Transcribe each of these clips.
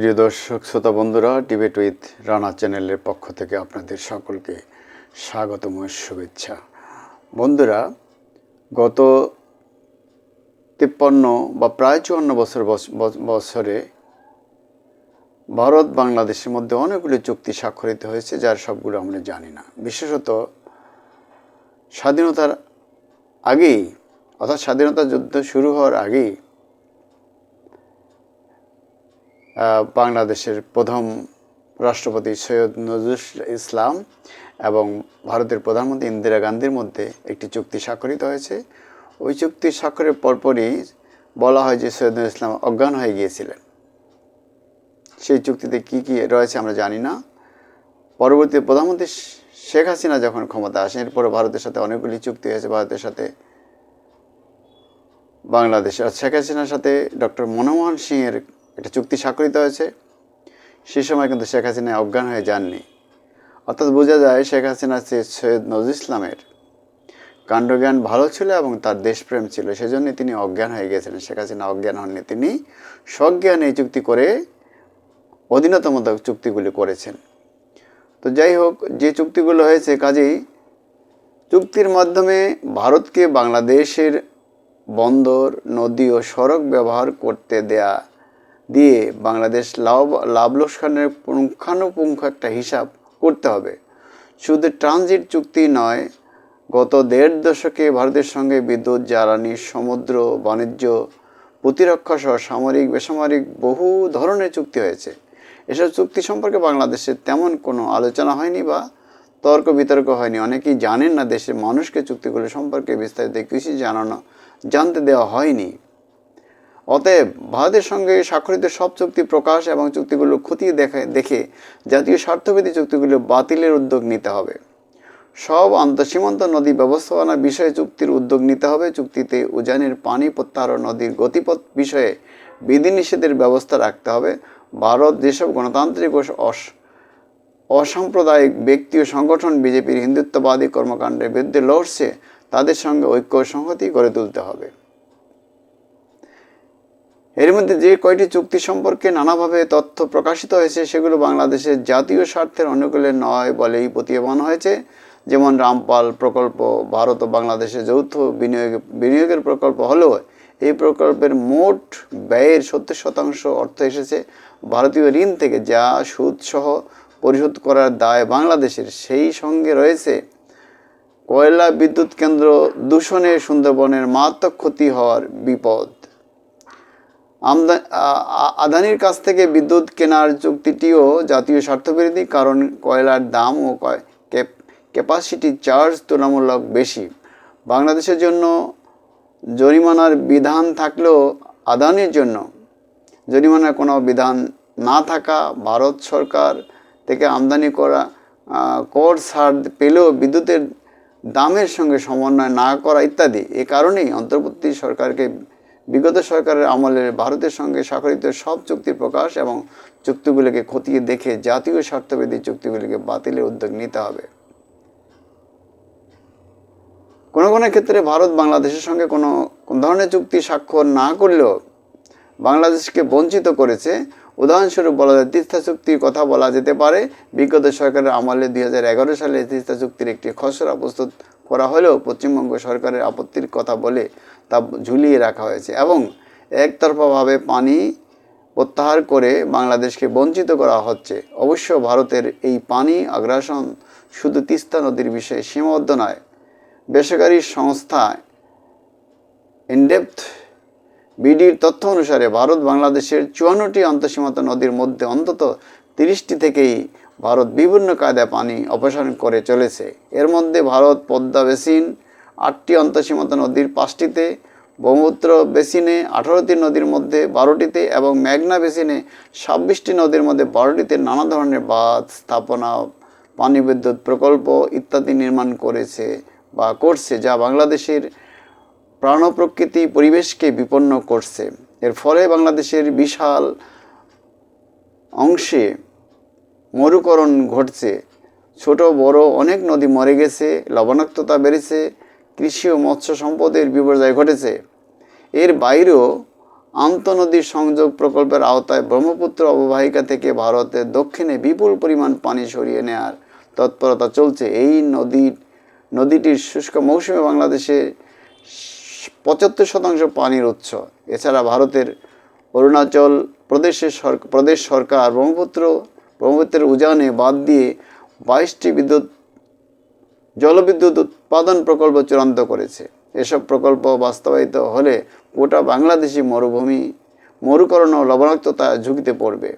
প্রিয় দর্শক, শ্রোতা বন্ধুরা ডিবেট উইথ রানা চ্যানেলের পক্ষ থেকে আপনাদের সকলকে স্বাগতম ও শুভেচ্ছা। বন্ধুরা, গত তিপ্পান্ন বা প্রায় চুয়ান্ন বছর বছরে ভারত বাংলাদেশের মধ্যে অনেকগুলি চুক্তি স্বাক্ষরিত হয়েছে, যার সবগুলো আমরা জানি না। বিশেষত স্বাধীনতার আগেই, অর্থাৎ স্বাধীনতা যুদ্ধ শুরু হওয়ার আগেই বাংলাদেশের প্রথম রাষ্ট্রপতি সৈয়দ নজরুল ইসলাম এবং ভারতের প্রধানমন্ত্রী ইন্দিরা গান্ধীর মধ্যে একটি চুক্তি স্বাক্ষরিত হয়েছে। ওই চুক্তি স্বাক্ষরের পরপরই বলা হয় যে সৈয়দ ইসলাম অজ্ঞান হয়ে গিয়েছিলেন। সেই চুক্তিতে কি কি রয়েছে আমরা জানি না। পরবর্তী প্রধানমন্ত্রী শেখ হাসিনা যখন ক্ষমতা আসেন এরপরে ভারতের সাথে অনেকগুলি চুক্তি হয়েছে। ভারতের সাথে বাংলাদেশ আর শেখ হাসিনার সাথে ডক্টর মনমোহন সিংয়ের একটা চুক্তি স্বাক্ষরিত হয়েছে। সে সময় কিন্তু শেখ হাসিনা অজ্ঞান হয়ে যাননি। অর্থাৎ বোঝা যায় শেখ হাসিনা সৈয়দ নজরুল ইসলামের কাণ্ডজ্ঞান ভালো ছিল এবং তার দেশপ্রেম ছিল সেজন্য তিনি অজ্ঞান হয়ে গিয়েছিলেন শেখ হাসিনা অজ্ঞান হননি, তিনি সজ্ঞানে এই চুক্তি করে অধীনতামূলক চুক্তিগুলি করেছেন। তো যাই হোক, যে চুক্তিগুলো হয়েছে, কাজেই চুক্তির মাধ্যমে ভারতকে বাংলাদেশের বন্দর, নদী ও সড়ক ব্যবহার করতে দেয়া দিয়ে বাংলাদেশ লাভ লাভ লোকসানের পুঙ্খানুপুঙ্খ একটা হিসাব করতে হবে। শুধু ট্রানজিট চুক্তি নয়, গত দেড় দশকে ভারতের সঙ্গে বিদ্যুৎ, জ্বালানি, সমুদ্র, বাণিজ্য, প্রতিরক্ষা সহ সামরিক, বেসামরিক বহু ধরনের চুক্তি হয়েছে। এসব চুক্তি সম্পর্কে বাংলাদেশে তেমন কোনো আলোচনা হয়নি বা তর্ক বিতর্ক হয়নি। অনেকেই জানেন না দেশের মানুষকে চুক্তিগুলো সম্পর্কে বিস্তারিত কিছু জানানো, জানতে দেওয়া হয়নি। অতএব ভারতের সঙ্গে স্বাক্ষরিত সব চুক্তি প্রকাশ এবং চুক্তিগুলো খতিয়ে দেখে দেখে জাতীয় স্বার্থবিধি চুক্তিগুলো বাতিলের উদ্যোগ নিতে হবে। সব আন্তঃসীমান্ত নদী ব্যবস্থাপনা বিষয়ে চুক্তির উদ্যোগ নিতে হবে। চুক্তিতে উজানের পানি প্রত্যাহার নদীর গতিপথ বিষয়ে বিধিনিষেধের ব্যবস্থা রাখতে হবে। ভারত যেসব গণতান্ত্রিক ও অস- অসাম্প্রদায়িক ব্যক্তি ও সংগঠন বিজেপির হিন্দুত্ববাদী কর্মকাণ্ডের বিরুদ্ধে লড়ছে, তাদের সঙ্গে ঐক্য সংহতি গড়ে তুলতে হবে। এর মধ্যে যে কয়টি চুক্তি সম্পর্কে নানাভাবে তথ্য প্রকাশিত হয়েছে, সেগুলো বাংলাদেশের জাতীয় স্বার্থের অনুকূলে নয় বলেই প্রতীয়মান হয়েছে। যেমন রামপাল প্রকল্প, ভারত ও বাংলাদেশের যৌথ বিনিয়োগ, বিনিয়োগের প্রকল্প হলেও এই প্রকল্পের মোট ব্যয়ের সত্তর শতাংশ অর্থ এসেছে। ভারতীয় ঋণ থেকে যা সুদসহ পরিশোধ করার দায় বাংলাদেশের, সেই সঙ্গে রয়েছে কয়লা বিদ্যুৎ কেন্দ্র, দূষণে সুন্দরবনের মারাত্মক ক্ষতি হওয়ার বিপদ। আমদা আদানির কাছ থেকে বিদ্যুৎ কেনার চুক্তিটিও জাতীয় স্বার্থবিরোধী, কারণ কয়লার দাম ও কয়- ক্যাপ- ক্যাপাসিটি চার্জ তুলনামূলক বেশি। বাংলাদেশের জন্য জরিমানার বিধান থাকলেও আদানির জন্য জরিমানার কোনো বিধান না থাকা ভারত সরকার থেকে আমদানি করা কর ছাড় পেলেও বিদ্যুতের দামের সঙ্গে সমন্বয় না করা ইত্যাদি। এ কারণেই অন্তর্বর্তী সরকারকে বিগত সরকারের আমলে ভারতের সঙ্গে স্বাক্ষরিত সব চুক্তি প্রকাশ এবং চুক্তিগুলিকে খতিয়ে দেখে জাতীয় স্বার্থবিধি চুক্তিগুলিকে বাতিলের উদ্যোগ নিতে হবে। কোনো কোনো ক্ষেত্রে ভারত বাংলাদেশের সঙ্গে কোনো কোন ধরনের চুক্তি স্বাক্ষর না করলেও বাংলাদেশকে বঞ্চিত করেছে। উদাহরণস্বরূপ বলা যায়, তিস্তা চুক্তির কথা বলা যেতে পারে। বিগত সরকারের আমলে দুই হাজার এগারো সালে তিস্তা চুক্তির একটি খসড়া প্রস্তুত করা হলেও পশ্চিমবঙ্গ সরকারের আপত্তির কথা বলে তা ঝুলিয়ে রাখা হয়েছে এবং একতরফাভাবে পানি প্রত্যাহার করে বাংলাদেশকে বঞ্চিত করা হচ্ছে। অবশ্য ভারতের এই পানি আগ্রাসন শুধু তিস্তা নদীর বিষয়ে সীমাবদ্ধ নয়, বেসরকারি সংস্থা ইনডেপথ বিডির তথ্য অনুসারে ভারত বাংলাদেশের চুয়ান্নটি আন্তঃসীমান্ত নদীর মধ্যে অন্তত তিরিশটি থেকেই ভারত বিভিন্ন কায়দায় পানি অপসারণ করে চলেছে। এর মধ্যে ভারত পদ্মা বেসিন আটটি আন্তঃসীমান্ত নদীর পাঁচটিতে ব্রহ্মপুত্র বেসিনে আঠারোটি নদীর মধ্যে বারোটিতে এবং মেঘনা বেসিনে ছাব্বিশটি নদীর মধ্যে বারোটিতে নানা ধরনের বাঁধ, স্থাপনা পানি বিদ্যুৎ প্রকল্প ইত্যাদি নির্মাণ করেছে বা করছে, যা বাংলাদেশের প্রাণ প্রকৃতি পরিবেশকে বিপন্ন করছে। এর ফলে বাংলাদেশের বিশাল অংশে মরুকরণ ঘটছে। ছোট, বড় অনেক নদী মরে গেছে, লবণাক্ততা বেড়েছে, কৃষি ও মৎস্য সম্পদের বিপর্যয় ঘটেছে। এর বাইরেও আন্তনদী সংযোগ প্রকল্পের আওতায় ব্রহ্মপুত্র অববাহিকা থেকে ভারতের দক্ষিণে বিপুল পরিমাণ পানি সরিয়ে নেওয়ার তৎপরতা চলছে। এই নদীর নদীটির শুষ্ক মৌসুমে বাংলাদেশে পঁচাত্তর শতাংশ পানির উৎস। এছাড়া ভারতের অরুণাচল প্রদেশের প্রদেশ সরকার ব্রহ্মপুত্র, ব্রহ্মপুত্রের উজানে বাদ দিয়ে বাইশটি বিদ্যুৎ, জলবিদ্যুৎ উৎপাদন প্রকল্প চূড়ান্ত করেছে। এসব প্রকল্প বাস্তবায়িত হলে গোটা বাংলাদেশি মরুভূমি, মরুকরণ ও লবণাক্ততা ঝুঁকিতে পড়বে।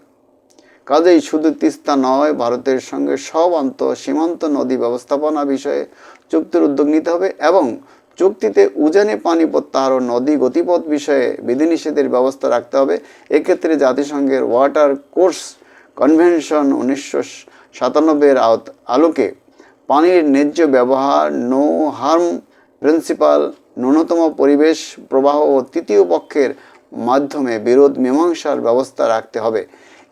কাজেই শুধু তিস্তা নয়, ভারতের সঙ্গে সব অন্ত সীমান্ত নদী ব্যবস্থাপনা বিষয়ে চুক্তির উদ্যোগ নিতে হবে এবং চুক্তিতে উজানে পানি প্রত্যাহার ও নদী গতিপথ বিষয়ে বিধিনিষেধের ব্যবস্থা রাখতে হবে। এক্ষেত্রে জাতিসংঘের ওয়াটার কোর্স কনভেনশন উনিশশো সাতানব্বইয়ের আওত- আলোকে পানির ন্যায্য ব্যবহার, নো হার্ম প্রিন্সিপাল ন্যূনতম পরিবেশ প্রবাহ ও তৃতীয় পক্ষের মাধ্যমে বিরোধ মীমাংসার ব্যবস্থা রাখতে হবে।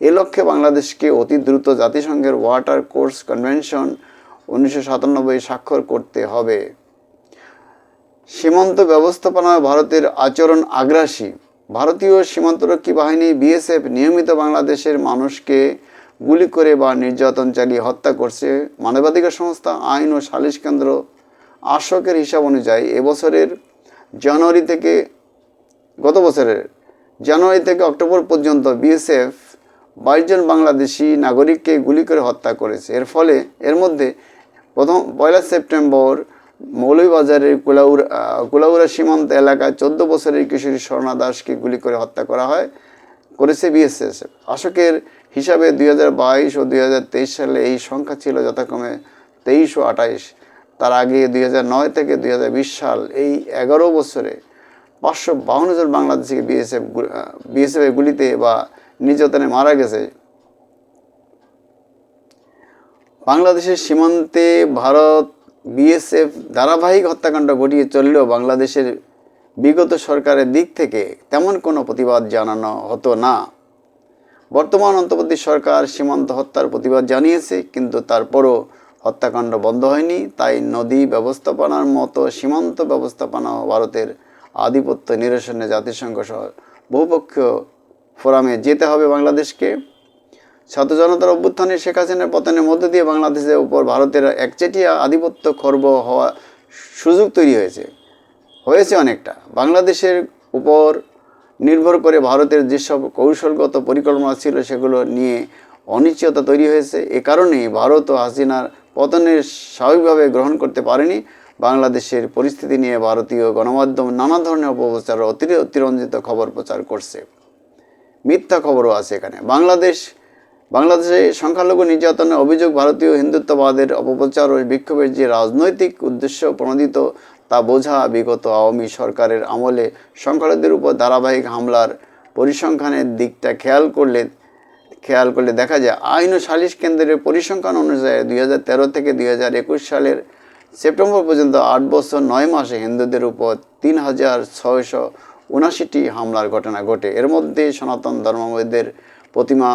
এ লক্ষ্যে বাংলাদেশকে অতি দ্রুত জাতিসংঘের ওয়াটার কোর্স কনভেনশন উনিশশো সাতানব্বই স্বাক্ষর করতে হবে। সীমান্ত ব্যবস্থাপনায় ভারতের আচরণ আগ্রাসী। ভারতীয় সীমান্তরক্ষী বাহিনী বিএসএফ নিয়মিত বাংলাদেশের মানুষকে গুলি করে বা নির্যাতন চালিয়ে হত্যা করছে মানবাধিকার সংস্থা, আইন ও সালিশ কেন্দ্র আশকের হিসাব অনুযায়ী এবছরের জানুয়ারি থেকে গত বছরের জানুয়ারি থেকে অক্টোবর পর্যন্ত বিএসএফ বাইশ জন বাংলাদেশি নাগরিককে গুলি করে হত্যা করেছে। এর ফলে এর মধ্যে প্রথম পয়লা সেপ্টেম্বর মৌলভীবাজারের কুলাউড়া কুলাউরা সীমান্ত এলাকায় চোদ্দ বছরের কিশোরী স্বর্ণা দাসকে গুলি করে হত্যা করা হয়, করেছে বিএসএস আশকের হিসাবে দুই হাজার বাইশ ও দুই হাজার তেইশ সালে এই সংখ্যা ছিল যথাক্রমে তেইশ ও আঠাইশ। তার আগে দুই নয় থেকে দুই হাজার বিশ সাল এই এগারো বছরে পাঁচশো বাউন্ন জন বাংলাদেশিকে বিএসএফ বিএসএফ এর গুলিতে বা নির্যাতনে মারা গেছে। বাংলাদেশের সীমান্তে ভারত বিএসএফ ধারাবাহিক হত্যাকাণ্ড ঘটিয়ে চললেও বাংলাদেশের বিগত সরকারের দিক থেকে তেমন কোনো প্রতিবাদ জানানো হতো না। বর্তমান অন্তর্বর্তী সরকার সীমান্ত হত্যার প্রতিবাদ জানিয়েছে, কিন্তু তারপরও হত্যাকাণ্ড বন্ধ হয়নি, তাই নদী ব্যবস্থাপনার মতো সীমান্ত ব্যবস্থাপনা ও ভারতের আধিপত্য নিরসনে জাতিসংঘ সহ বহুপক্ষীয় ফোরামে যেতে হবে বাংলাদেশকে। ছাত্র জনতার অভ্যুত্থানে শেখ হাসিনার পতনের মধ্য দিয়ে বাংলাদেশের উপর ভারতের একচেটিয়া আধিপত্য খর্ব হওয়া সুযোগ তৈরি হয়েছে। হয়েছে অনেকটা। বাংলাদেশের উপর নির্ভর করে ভারতের যেসব কৌশলগত পরিকল্পনা ছিল, সেগুলো নিয়ে অনিশ্চয়তা তৈরি হয়েছে। এ কারণেই ভারত ও হাসিনার পতনের স্বাভাবিকভাবে গ্রহণ করতে পারেনি। বাংলাদেশের পরিস্থিতি নিয়ে ভারতীয় গণমাধ্যম নানা ধরনের অপপ্রচার অতির- অতিরঞ্জিত খবর প্রচার করছে। মিথ্যা খবরও আছে এখানে। বাংলাদেশ, বাংলাদেশে সংখ্যালঘু নির্যাতনের অভিযোগ ভারতীয় হিন্দুত্ববাদের অপপ্রচার ও বিক্ষোভের যে রাজনৈতিক উদ্দেশ্য প্রণোদিত, তা বোঝা বিগত আওয়ামী সরকারের আমলে সংখ্যালঘুদের উপর ধারাবাহিক হামলার পরিসংখ্যানের দিকটা খেয়াল করলে খেয়াল করলে দেখা যায়, আইন ও সালিশ কেন্দ্রের পরিসংখ্যান অনুযায়ী দুই হাজার তেরো থেকে দুই হাজার একুশ সালের সেপ্টেম্বর পর্যন্ত আট বছর নয় মাসে হিন্দুদের উপর তিন হাজার ছয়শো উনাশিটি হামলার ঘটনা ঘটে। এর মধ্যে সনাতন ধর্মাবলীদের প্রতিমা,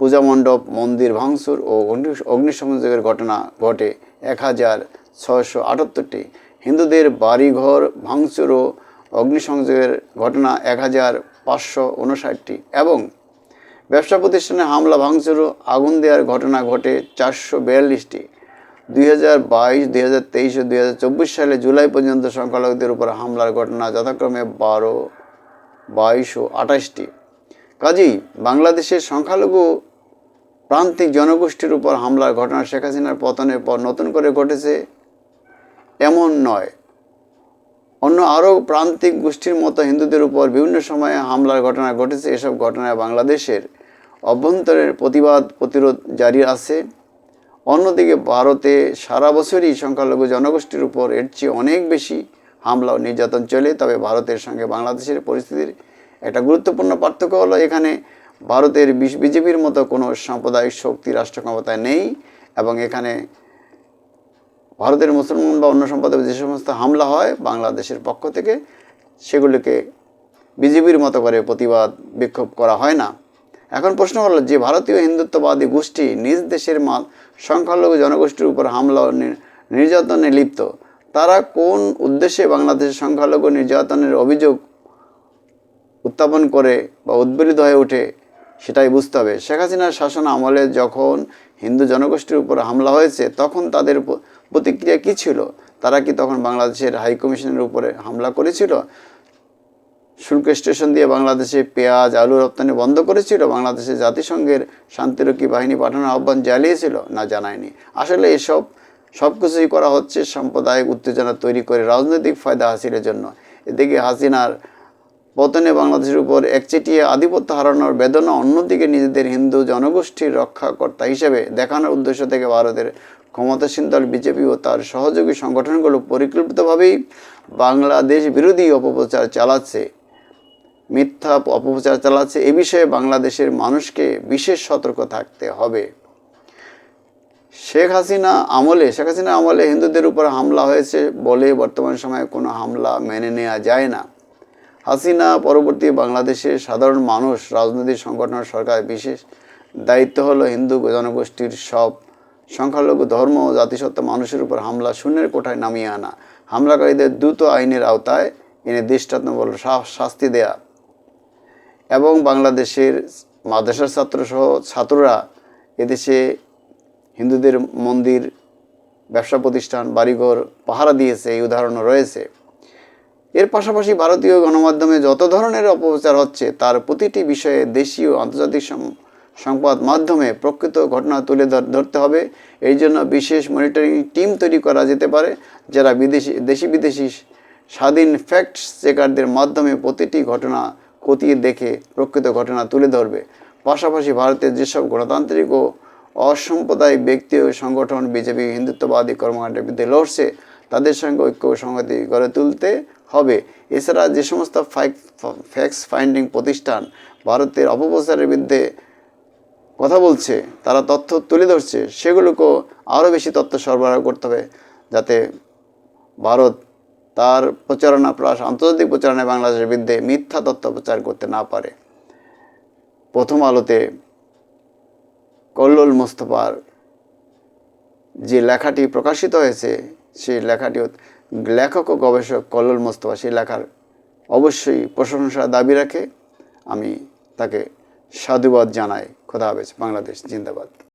পূজা মণ্ডপ, মন্দির ভাঙচুর ও অগ্নিসংযোগের ঘটনা ঘটে এক হাজার ছয়শো আটাত্তরটি। হিন্দুদের বাড়িঘর ভাঙচুর ও অগ্নিসংযোগের ঘটনা এক হাজার পাঁচশো উনষাটটি এবং ব্যবসা প্রতিষ্ঠানে হামলা, ভাঙচুর ও আগুন দেওয়ার ঘটনা ঘটে চারশো বিয়াল্লিশটি। দুই হাজার বাইশ, দুই হাজার তেইশ ও দুই হাজার চব্বিশ সালে জুলাই পর্যন্ত সংখ্যালঘুদের উপর হামলার ঘটনা যথাক্রমে বারো, বাইশ ও আঠাশটি। কাজেই বাংলাদেশের সংখ্যালঘু প্রান্তিক জনগোষ্ঠীর উপর হামলার ঘটনা শেখ হাসিনার পতনের পর নতুন করে ঘটেছে, এমন নয়। অন্য আরও প্রান্তিক গোষ্ঠীর মতো হিন্দুদের উপর বিভিন্ন সময়ে হামলার ঘটনা ঘটেছে, এসব ঘটনায় বাংলাদেশের অভ্যন্তরের প্রতিবাদ প্রতিরোধ জারি আছে। অন্যদিকে ভারতে সারা বছরই সংখ্যালঘু জনগোষ্ঠীর উপর এর চেয়ে অনেক বেশি হামলা ও নির্যাতন চলে। তবে ভারতের সঙ্গে বাংলাদেশের পরিস্থিতির একটা গুরুত্বপূর্ণ পার্থক্য হলো এখানে ভারতের বিজেপির মতো কোনো সাম্প্রদায়িক শক্তি রাষ্ট্র ক্ষমতায় নেই এবং এখানে ভারতের মুসলমান বা অন্য সম্প্রদায়ের যে সমস্ত হামলা হয় বাংলাদেশের পক্ষ থেকে সেগুলিকে বিজেপির মতো করে প্রতিবাদ বিক্ষোভ করা হয় না। এখন প্রশ্ন হলো, যে ভারতীয় হিন্দুত্ববাদী গোষ্ঠী নিজ দেশের মাল সংখ্যালঘু জনগোষ্ঠীর উপর হামলা ও নির্যাতনে লিপ্ত, তারা কোন উদ্দেশ্যে বাংলাদেশের সংখ্যালঘু নির্যাতনের অভিযোগ উত্থাপন করে বা উদ্বেলিত হয়ে ওঠে সেটাই বুঝতে হবে। শেখ হাসিনার শাসন আমলে যখন হিন্দু জনগোষ্ঠীর উপর হামলা হয়েছে, তখন তাদের প্রতিক্রিয়া কী ছিল? তারা কি তখন বাংলাদেশের হাইকমিশনের উপরে হামলা করেছিল? শুল্ক স্টেশন দিয়ে বাংলাদেশে পেঁয়াজ, আলু রপ্তানি বন্ধ করেছিল। বাংলাদেশে জাতিসংঘের শান্তিরক্ষী বাহিনী পাঠানোর আহ্বান জ্বালিয়েছিল না জানায়নি। আসলে এসব সব কিছুই করা হচ্ছে সাম্প্রদায়িক উত্তেজনা তৈরি করে রাজনৈতিক ফায়দা হাসিলের জন্য। এদিকে হাসিনার পতনে বাংলাদেশের উপর একচেটিয়া আধিপত্য হারানোর বেদনা অন্যদিকে নিজেদের হিন্দু জনগোষ্ঠীর রক্ষাকর্তা হিসেবে দেখানোর উদ্দেশ্য থেকে ভারতের ক্ষমতাসীন দল বিজেপি ও তার সহযোগী সংগঠনগুলো পরিকল্পিতভাবেই বাংলাদেশ বিরোধী অপপ্রচার চালাচ্ছে। মিথ্যা অপপ্রচার চালাচ্ছে, এ বিষয়ে বাংলাদেশের মানুষকে বিশেষ সতর্ক থাকতে হবে। শেখ হাসিনা আমলে, শেখ হাসিনা আমলে হিন্দুদের উপর হামলা হয়েছে বলে বর্তমান সময়ে কোনো হামলা মেনে নেওয়া যায় না। হাসিনা পরবর্তী বাংলাদেশের সাধারণ মানুষ, রাজনৈতিক সংগঠন, সরকার বিশেষ দায়িত্ব হলো হিন্দু জনগোষ্ঠীর সব সংখ্যালঘু, ধর্ম ও জাতিসত্তা মানুষের উপর হামলা শূন্যের কোঠায় নামিয়ে আনা। হামলাকারীদের দ্রুত আইনের আওতায় এনে দৃষ্টান্তমূলক শাস্তি দেয়া। এবং বাংলাদেশের মাদ্রাসার ছাত্রসহ ছাত্ররা এদেশে হিন্দুদের মন্দির, ব্যবসা প্রতিষ্ঠান, বাড়িঘর পাহারা দিয়েছে, এই উদাহরণও রয়েছে। এর পাশাপাশি ভারতীয় গণমাধ্যমে যত ধরনের অপপ্রচার হচ্ছে, তার প্রতিটি বিষয়ে দেশীয় আন্তর্জাতিক সংবাদ মাধ্যমে প্রকৃত ঘটনা তুলে ধর- ধরতে হবে। এই জন্য বিশেষ মনিটরিং টিম তৈরি করা যেতে পারে, যারা বিদেশি, দেশি বিদেশি স্বাধীন ফ্যাক্ট চেকারদের মাধ্যমে প্রতিটি ঘটনা খতিয়ে দেখে প্রকৃত ঘটনা তুলে ধরবে। পাশাপাশি ভারতের যেসব গণতান্ত্রিক ও অসাম্প্রদায়িক ব্যক্তি ও সংগঠন বিজেপি, হিন্দুত্ববাদী কর্মকাণ্ডের বিরুদ্ধে লড়ছে, তাদের সঙ্গে ঐক্য সংহতি গড়ে তুলতে হবে। এছাড়া যে সমস্ত ফ্যাক্স ফাইন্ডিং প্রতিষ্ঠান ভারতের অপপ্রচারের বিরুদ্ধে কথা বলছে, তারা তথ্য তুলে ধরছে, সেগুলোকেও আরও বেশি তথ্য সরবরাহ করতে হবে যাতে ভারত তার প্রচারণা প্লাস আন্তর্জাতিক প্রচারণায় বাংলাদেশের বিরুদ্ধে মিথ্যা তথ্য প্রচার করতে না পারে। প্রথম আলোতে কল্লোল মোস্তফার যে লেখাটি প্রকাশিত হয়েছে, সেই লেখাটি লেখক ও গবেষক কল্লোল মোস্তফা সেই লেখার অবশ্যই প্রশংসা দাবি রাখে। আমি তাকে সাধুবাদ জানাই। খোদা হাফেজ, বাংলাদেশ, জিন্দাবাদ।